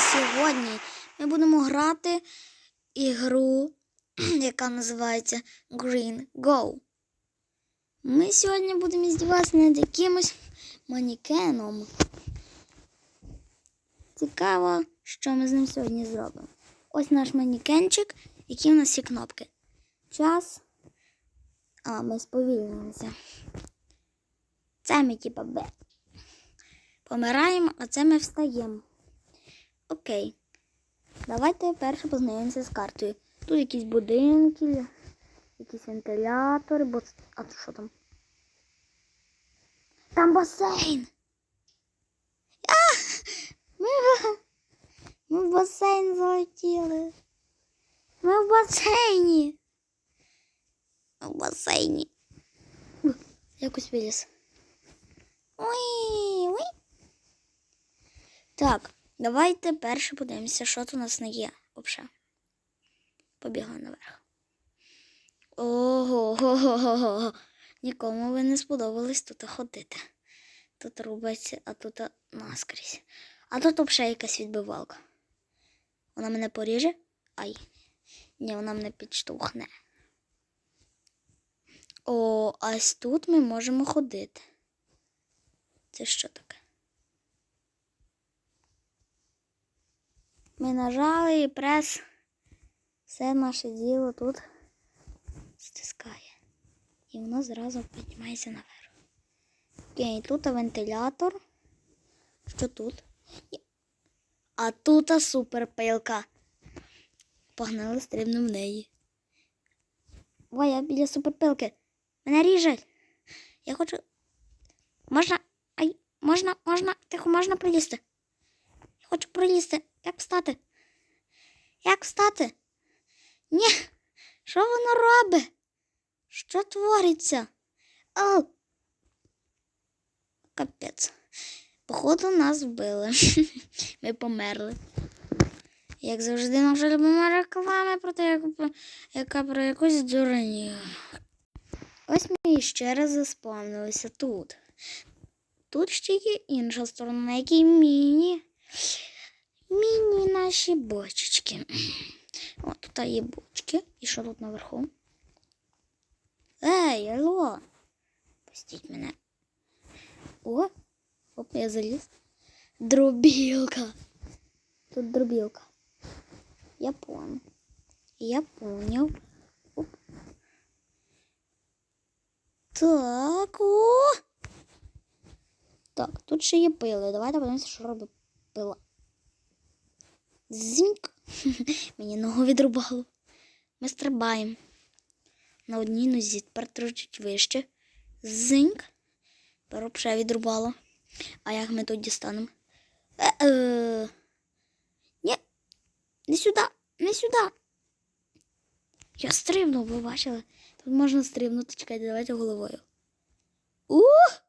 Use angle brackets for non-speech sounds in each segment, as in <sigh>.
сьогодні ми будемо грати ігру, <clears throat> яка називається Green Go. Ми сьогодні будемо здіватися над якимось манікеном. Цікаво, що ми з ним сьогодні зробимо. Ось наш манікенчик, які в нас є кнопки. Час. А, ми сповільнилися. Це ми типа Б. Помираємо, а це ми встаємо. Окей. Давайте перше познайомимося з картою. Тут якісь будинки, якісь вентилятори, бо... А то що там? Там басейн. А! Ми, ми в басейн залетіли. Ми в басейні. В басейні. Якось виліз. Уй, уй. Так, давайте перше подивимося, що тут у нас не є взагалі. Побігли наверх. Ого, го го го го Нікому ви не сподобались тут ходити. Тут рубиться, а тут наскрізь. А тут взагалі якась відбивалка. Вона мене поріже? Ай. Ні, вона мене підштовхне. О, ось тут ми можемо ходити. Це що таке? Ми нажали і прес. Все наше діло тут стискає. І воно зразу піднімається наверх. Окей, тут вентилятор. Що тут? А тут суперпилка. Погнали стрибнемо в неї. Ой, я біля суперпилки. Мене ріжать. Я хочу. Можна. Ай, можна, можна, тихо, можна прилізти. Хочу прилізти. Як встати? Як встати? Ні. Що воно робить? Що твориться? О! Капець. Походу, нас вбили. <laughs> Ми померли. Як завжди, нам вже любимо реклами про те, як, яка про якусь дурню. Ось ми ще раз заспавнилися тут. Тут ще є інша сторона, на якій міні. Міні наші бочечки. О, тут є бочки. І що тут наверху? Ей, алло. Пустіть мене. О, оп, я заліз. Дробілка. Тут дробілка. Я понял. Я понял. Оп. Так, о! Так, тут ще є пили. Давайте подивимося, що робить пила. Зіньк. <laughs> Мені ногу відрубало. Ми стрибаємо. На одній нозі, тепер трошки вище. Зиньк. Тепер вже відрубало. А як ми тут дістанемо? Ні. Не сюди, не сюди. Я стрибнув, ви бачили? Тут можна стрибнути, чекайте, давайте головою. Ух!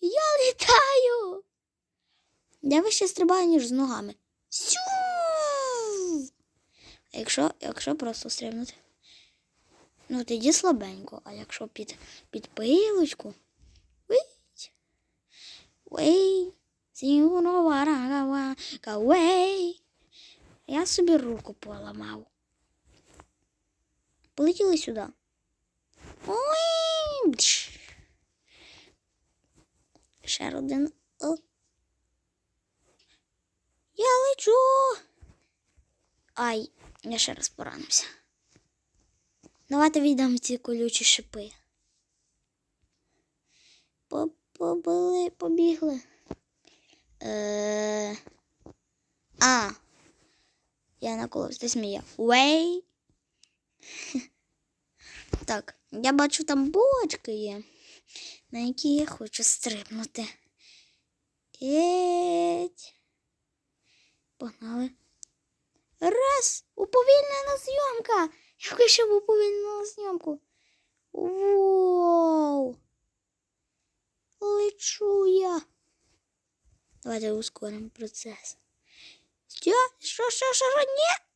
Я літаю! Я вище стрибаю, ніж з ногами. Сю! Якщо, якщо просто стрибнути? Ну, тоді слабенько, а якщо під, під пилочку. Вей. Сіно варагава. Кавей. Я собі руку поламав. Полетіли сюди. Ой. Ще один. О. Я лечу. Ай, я ще раз поранився. Давайте віддам ці колючі шипи. Побили, побігли. Е... А. Я наколовся, ти смія. Уей. <laughs> Так, я бачу там бочки є, на які я хочу стрибнути. Еть. Погнали. Раз, уповільнена зйомка. Я ще б уповільнила зйомку. Воу. Лечу я. Давайте ускоримо процес. Що? Що, що, що, що? Ні?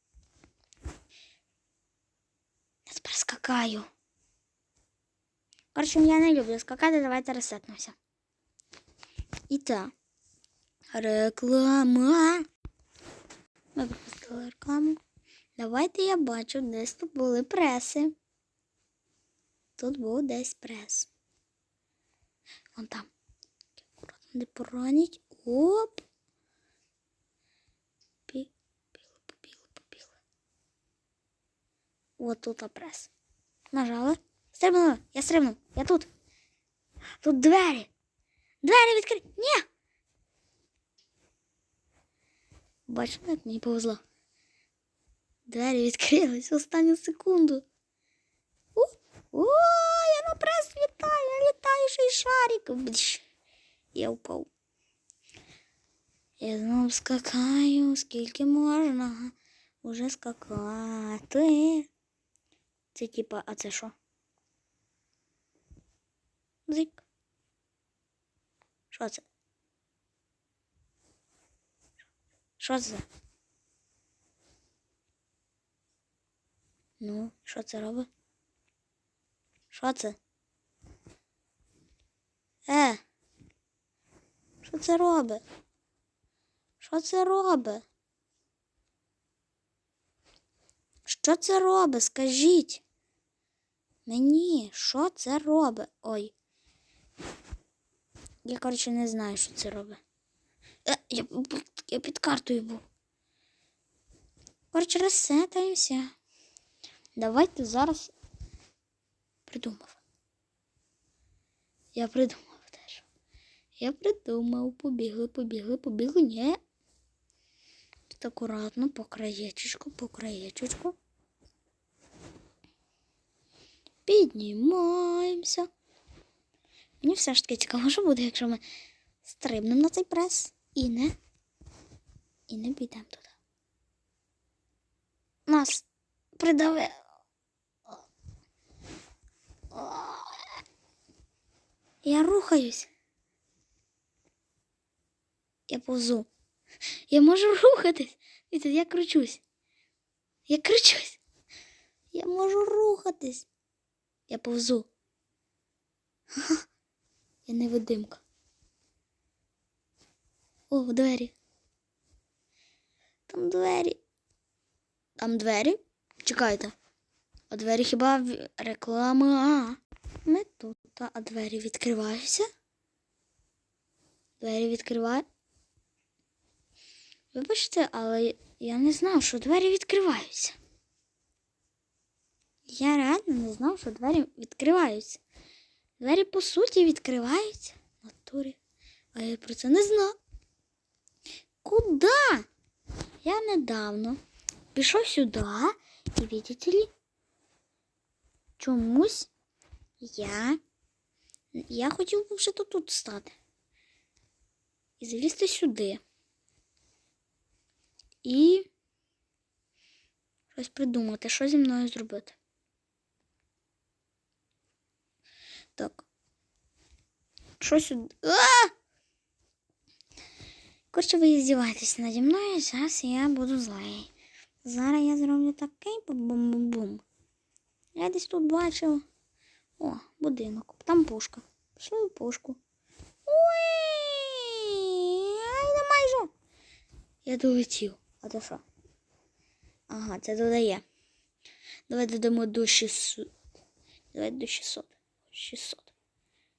Я тепер скакаю. Коротше, я не люблю скакати, давайте ресетнемося. І так. Реклама. Ми пропустили рекламу. Давайте я бачу, десь тут були преси. Тут був десь прес. Вон там. Не пораніть. Оп. Пі... Побігли, побігли, побігли. От тут прес. Нажали. Стрибнули. Я стрибнув. Я тут. Тут двері. Двері відкриті. Ні. Бачите, як мені повезло. Двері відкрились в останню секунду. О, о, я на прес літаю, я літаю шарик. Бдж. Я впав. Я знов скакаю, скільки можна уже скакати. Це типа, а це що? Зик. Що це? Що це? Ну, що це робить? Що це? Е. Що це робить? Що це робить? Що це робить? Скажіть. Мені, що це робить? Ой. Я, коротше, не знаю, що це робить. Е, я, я під картою був. Коротше, розсетаємося. Давайте зараз придумав. Я придумав теж. Я придумав, побігли, побігли, побігли. Ні. Тут акуратно по краєчечку, по краєчечку. Піднімаємося. Мені все ж таки цікаво, що буде, якщо ми стрибнемо на цей прес і не, і не підемо туди. Нас придавило. Я рухаюсь. Я повзу. Я можу рухатись. І я кручусь. Я кручусь. Я можу рухатись. Я повзу. Ха-ха. <laughs> Я невидимка. О, двері. Там двері. Там двері? Чекайте. А двері хіба реклама? Ми тут, а двері відкриваються. Двері відкриваю. Вибачте, але я не знав, що двері відкриваються. Я реально не знав, що двері відкриваються. Двері, по суті, відкриваються в натурі. А я про це не знав. Куда? Я недавно пішов сюди і видите ли, чомусь я, я хотів би вже тут, стати. І залізти сюди. І щось придумати, що зі мною зробити. Так. Що сюди? А! Коротше, ви здіваєтесь наді мною, зараз я буду злий. Зараз я зроблю такий бум-бум-бум. Я десь тут бачив. О, будинок. Там пушка. Пішли в пушку. Уй! Ай, майже. Я долетів. А то що? Ага, це додає. Давай додамо до 600. Давай до 600. 600.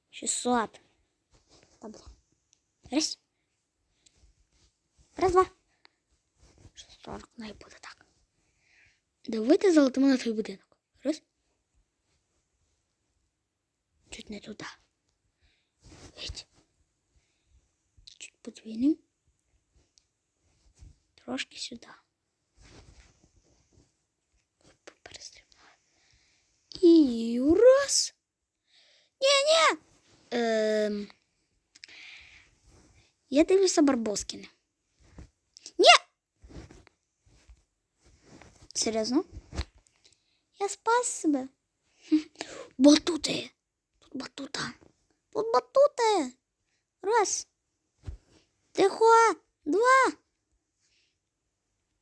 600. Та. Раз. Раз, два. 640. Най буде так. Давайте залетимо на той будинок. Раз. Чуть не туди. Геть. Чуть подвинем. Трошки сюди. Оп, Перестрибнули. І раз. Ні-ні. Ем... Я дивлюся Барбоскіни. Ні! Серйозно? Я спас себе. Батути. Тут батута. Тут батути. Раз. Тихо. Два.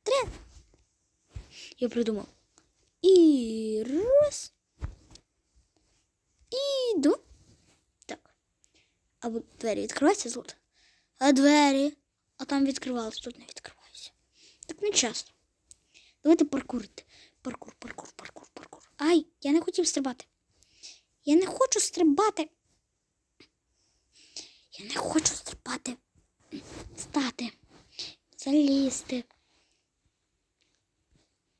Три. Я придумав. І раз. І два. Так. Або двері відкриваються тут. А двері. А там відкривалися, тут не відкриваються. Так не часто. Давайте паркурити. Паркур, паркур, паркур, паркур. Ай, я не хотів стрибати. Я не хочу стрибати. Я не хочу стрибати. Стати. Залізти.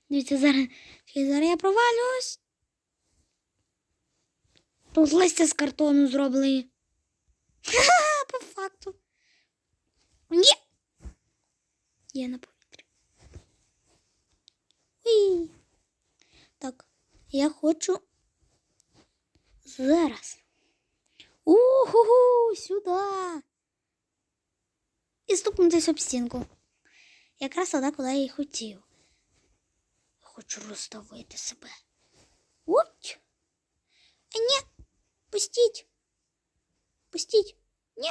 Дивіться, зараз, зараз я провалююсь. Тут листя з картону зроблені. Ха-ха, по факту. Ні. Я на повітрі. Уй. Так, я хочу зараз. Уху, сюди. І стукнутись об стінку. Якраз туди, куди я і хотів. Хочу розставити себе. Уть. А ні, пустіть. Пустіть. Ні.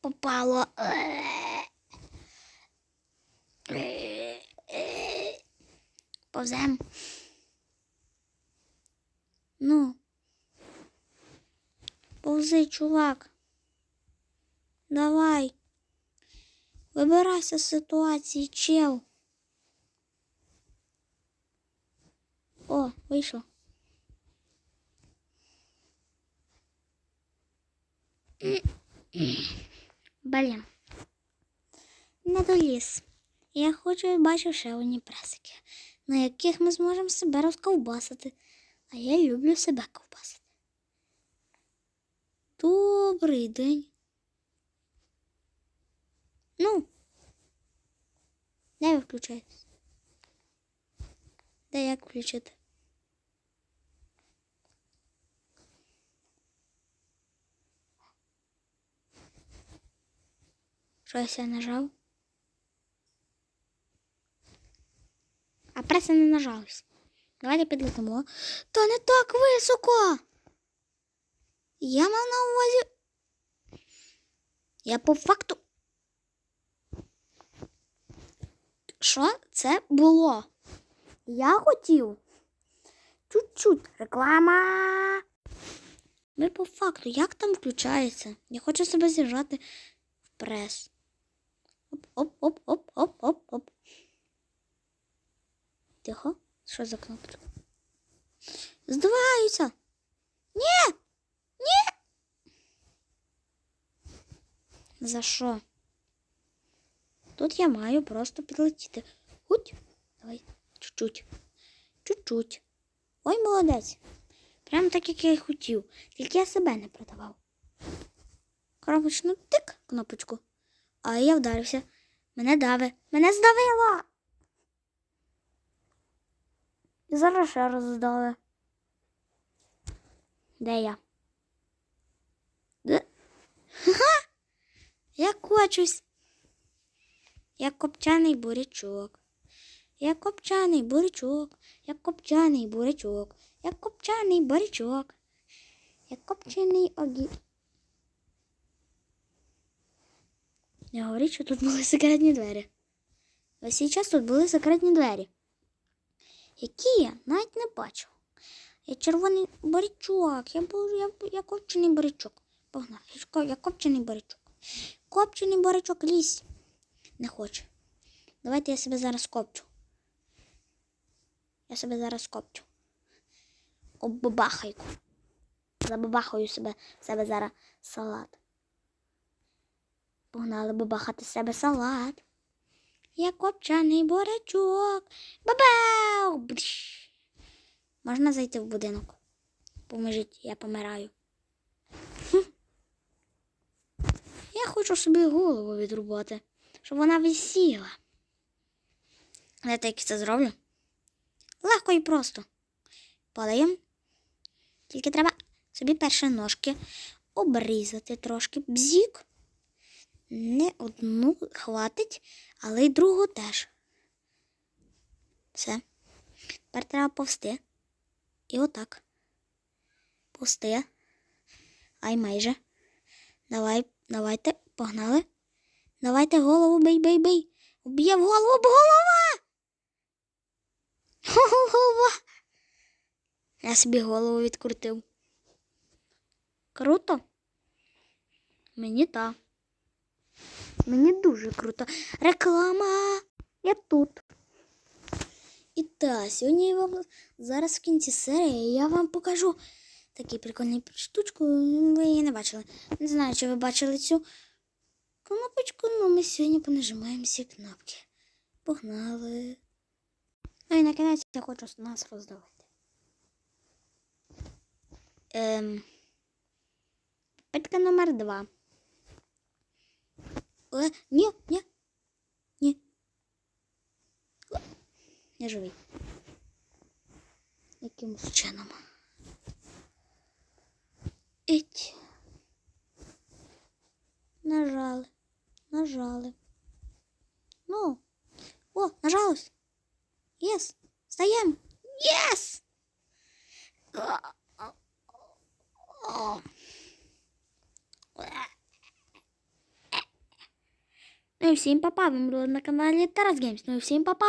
Попало. Повзем. Ну. Повзи, чувак. Давай. Вибирайся з ситуації, чел. О, вийшло. Блін. Не доліз. Я хочу і бачу ще одні пресики, на яких ми зможемо себе розковбасити. А я люблю себе ковбасити. Добрий день. Ну, де ви включаєтесь? Де як включити? Щось я нажав. А преса не нажалась. Давайте підлетимо. Та не так високо. Я мав на увазі. Я по факту. Що це було? Я хотів. Чуть-чуть. Реклама. Ми по факту, як там включається? Я хочу себе зіжати в прес. Оп-оп-оп-оп-оп-оп-оп. Тихо. Що за кнопочка? Здуваюся. Ні! Ні! За що? Тут я маю просто підлетіти. Гуть. Давай, чуть-чуть. Чуть-чуть. Ой, молодець. Прям так, як я і хотів. Тільки я себе не продавав. Кнопочну тик кнопочку. А я вдарився. Мене дави. Мене здавило. І зараз ще раз. Де я? Де? Ха! Я кочусь. Як копчаний бурячок. Як копчаний бурячок. Як копчаний бурячок. Як копчаний бурячок. Як копчений огі. Я говорю, що тут були секретні двері. Ось час тут були секретні двері. Які я навіть не бачу. Я червоний борячок, я, я, я копчений борячок. Погнав, я, копчений борячок. Копчений борячок лізь. Не хоче. Давайте я себе зараз копчу. Я себе зараз копчу. Оббабахайку. Забабахаю себе, себе зараз салат. Погнали бабахати себе салат. Я копчений борячок. Бабау! Можна зайти в будинок? Поможіть, я помираю. Хм. Я хочу собі голову відрубати, щоб вона висіла. Як я це зроблю? Легко і просто. Падаємо. Тільки треба собі перші ножки обрізати трошки. Бзік. Не одну хватить, але й другу теж. Все. Тепер треба повсти. І отак. Повсти. Ай майже. Давай, давайте, погнали. Давайте голову бий, бий, бий. Уб'є в голову об голова. <laughs> Голова. Я собі голову відкрутив. Круто? Мені так. Мені дуже круто. Реклама. Я тут. І та, сьогодні я вам зараз в кінці серії я вам покажу таку прикольну штучку. Ви її не бачили. Не знаю, чи ви бачили цю кнопочку, але ми сьогодні понажимаємо всі кнопки. Погнали. Ну і на кінець я хочу нас роздавати. Ем, Питка номер два. Е, ні, ні. Ні. О, Я живий. Якимось чином. Іть. Нажали. Нажали. Ну. О, нажалось. Єс. Встаємо. Єс. Ну і всім папа, ви були на каналі Тарас Геймс. Ну і всім папа!